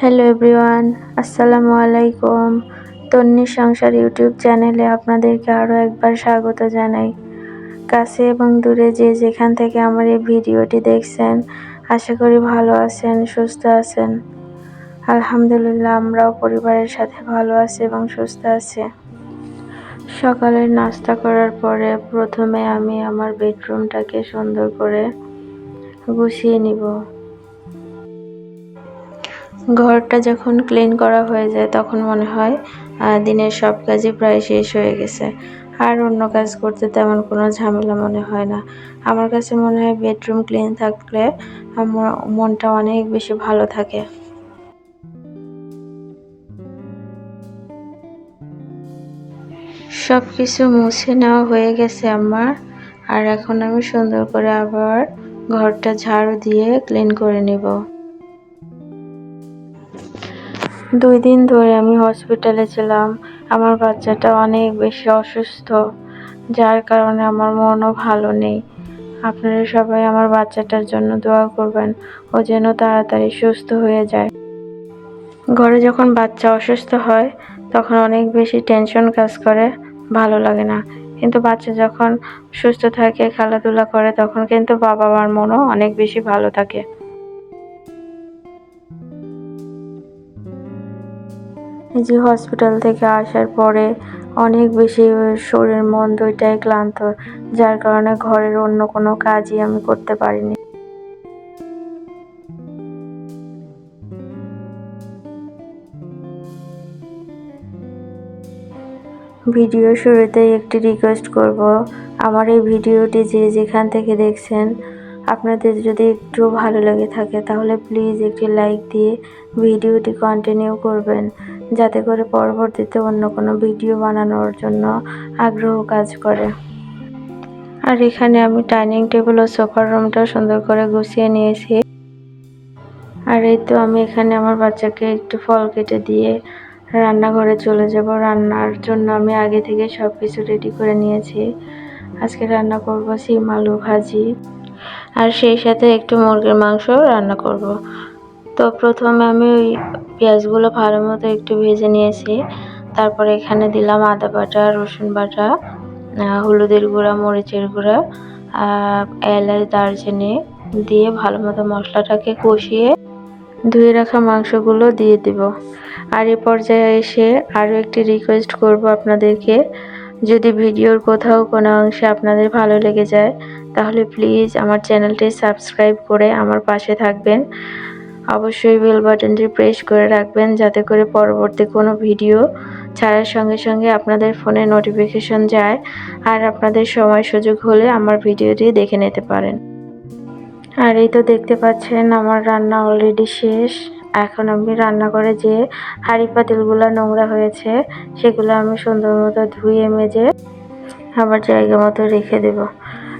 Hello everyone আসসালামু আলাইকুম তন্নি সংসার ইউটিউব চ্যানেলে আপনাদেরকে আরও একবার স্বাগত জানাই। কাছে এবং দূরে যে যেখান থেকে আমার এই ভিডিওটি দেখছেন, আশা করি ভালো আছেন, সুস্থ আছেন। আলহামদুলিল্লাহ, আমরাও পরিবারের সাথে ভালো আছি এবং সুস্থ আছি। সকালের নাস্তা করার পরে প্রথমে আমি আমার বেডরুমটাকে সুন্দর করে গুছিয়ে নিব। ঘরটা যখন ক্লিন করা হয়ে যায়, তখন মনে হয় দিনের সব কাজই প্রায় শেষ হয়ে গেছে। আর অন্য কাজ করতে তেমন কোনো ঝামেলা মনে হয় না। আমার কাছে মনে হয় বেডরুম ক্লিন থাকলে আমার মনটা অনেক বেশি ভালো থাকে। সব কিছু মুছে নেওয়া হয়ে গেছে আমার। আর এখন আমি সুন্দর করে আবার ঘরটা ঝাড়ু দিয়ে ক্লিন করে নেব। দুই দিন ধরে আমি হসপিটালে ছিলাম। আমার বাচ্চাটা অনেক বেশি অসুস্থ, যার কারণে আমার মনও ভালো নেই। আপনারা সবাই আমার বাচ্চাটার জন্য দোয়া করবেন, ও যেন তাড়াতাড়ি সুস্থ হয়ে যায়। ঘরে যখন বাচ্চা অসুস্থ হয়, তখন অনেক বেশি টেনশন কাজ করে, ভালো লাগে না। কিন্তু বাচ্চা যখন সুস্থ থাকে, খেলাধুলা করে, তখন কিন্তু বাবা মার মনও অনেক বেশি ভালো থাকে। যে হসপিটাল থেকে আসার পরে অনেক বেশি শরীর মন দুইটাই ক্লান্ত, যার কারণে ঘরের অন্য কোনো কাজই আমি করতে পারিনি। ভিডিও শুরুতেই একটি রিকোয়েস্ট করব, আমার এই ভিডিওটি যে যেখান থেকে দেখছেন আপনাদের যদি একটু ভালো লেগে থাকে, তাহলে প্লিজ একটি লাইক দিয়ে ভিডিওটি কন্টিনিউ করবেন। যাতে করে পরবর্তীতে অন্য কোনো ভিডিও বানানোর জন্য আগ্রহ কাজ করে। আর এখানে আমি ডাইনিং টেবিল ও সোফার রুমটা সুন্দর করে গুছিয়ে নিয়েছি। আর এই তো আমি এখানে আমার বাচ্চাকে একটু ফল কেটে দিয়ে রান্নাঘরে চলে যাব। রান্নার জন্য আমি আগে থেকে সব কিছু রেডি করে নিয়েছি। আজকে রান্না করব সিম আলু ভাজি। আর সেই সাথে একটু মুরগির মাংস রান্না করব। তো প্রথমে আমি ওই পেঁয়াজগুলো ভালো মতো একটু ভেজে নিয়েছি। তারপরে এখানে দিলাম আদা বাটা, রসুন বাটা হলুদের গুঁড়া, মরিচের গুঁড়া এলাচ, দারচিনি দিয়ে ভালো মতো মশলাটাকে কষিয়ে ধুয়ে রাখা মাংসগুলো দিয়ে দিব। আর এ পর্যায়ে এসে আরও একটি রিকোয়েস্ট করব আপনাদেরকে। যদি ভিডিওর কোথাও কোনো অংশে আপনাদের ভালো লেগে যায় তাহলে প্লিজ আমার চ্যানেলটি সাবস্ক্রাইব করে আমার পাশে থাকবেন। অবশ্যই বেল বাটনটি প্রেস করে রাখবেন যাতে করে পরবর্তী কোনো ভিডিও ছাড়ার সঙ্গে সঙ্গে আপনাদের ফোনে নোটিফিকেশন যায় আর আপনাদের সময় সুযোগ হলে আমার ভিডিওটি দেখে নিতে পারেন। আর এই তো দেখতে পাচ্ছেন আমার রান্না অলরেডি শেষ। এখন আমি রান্না করে যে হাঁড়ি পাতিলগুলো নোংরা হয়েছে সেগুলো আমি সুন্দর মতো ধুয়ে মেজে আবার জায়গা মতো রেখে দেব।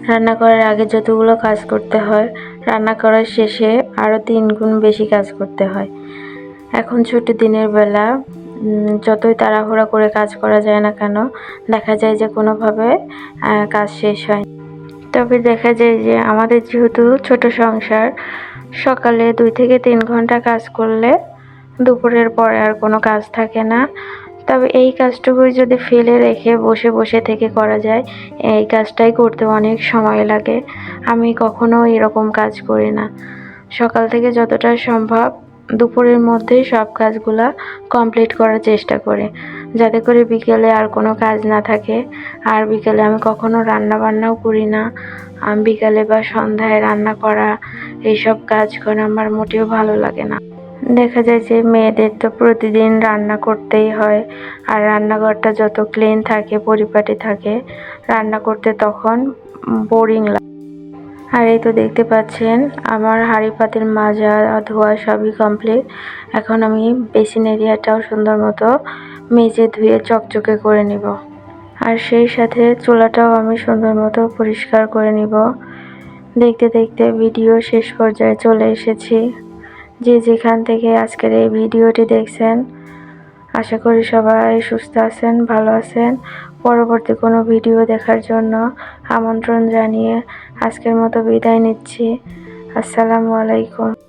রান্না করার আগে যতগুলো কাজ করতে হয়, রান্না করার শেষে আরও তিন গুণ বেশি কাজ করতে হয়। এখন ছুটি দিনের বেলা যতই তাড়াহুড়া করে কাজ করা যায় না কেন, দেখা যায় যে কোনোভাবে কাজ শেষ হয় তবে দেখা যায় যে আমাদের যেহেতু ছোট সংসার, সকালে দুই থেকে তিন ঘণ্টা কাজ করলে দুপুরের পরে আর কোনো কাজ থাকে না। তবে এই কাজটুকুই যদি ফেলে রেখে বসে বসে থেকে করা যায়, এই কাজটাই করতে অনেক সময় লাগে। আমি কখনো এরকম কাজ করি না। সকাল থেকে যতটা সম্ভব দুপুরের মধ্যেই সব কাজগুলা কমপ্লিট করার চেষ্টা করে। যাতে করে বিকেলে আর কোনো কাজ না থাকে। আর বিকেলে আমি কখনো রান্না বান্নাও করি না। বিকালে বা সন্ধ্যায় রান্না করা, এইসব কাজ করে আমার মোটেও ভালো লাগে না। দেখা যায় যে মেয়েদের তো প্রতিদিন রান্না করতেই হয়। আর রান্নাঘরটা যত ক্লিন থাকে, পরিপাটি থাকে, রান্না করতে তখন বোরিং লাগে। আর এই তো দেখতে পাচ্ছেন, আমার হাঁড়ি পাতির মাজা, ধোয়া সবই কমপ্লিট এখন আমি বেসিন এরিয়াটাও সুন্দর মতো মেজে ধুয়ে চকচকে করে নিব। আর সেই সাথে চুলাটাও আমি সুন্দর মতো পরিষ্কার করে নিব। দেখতে দেখতে ভিডিও শেষ পর্যায়ে চলে এসেছি। যে যেখান থেকে আজকের এই ভিডিওটি দেখছেন, আশা করি সবাই সুস্থ আছেন, ভালো আছেন। পরবর্তী কোনো ভিডিও দেখার জন্য আমন্ত্রণ জানিয়ে আজকের মতো বিদায় নিচ্ছি। আসসালামু আলাইকুম।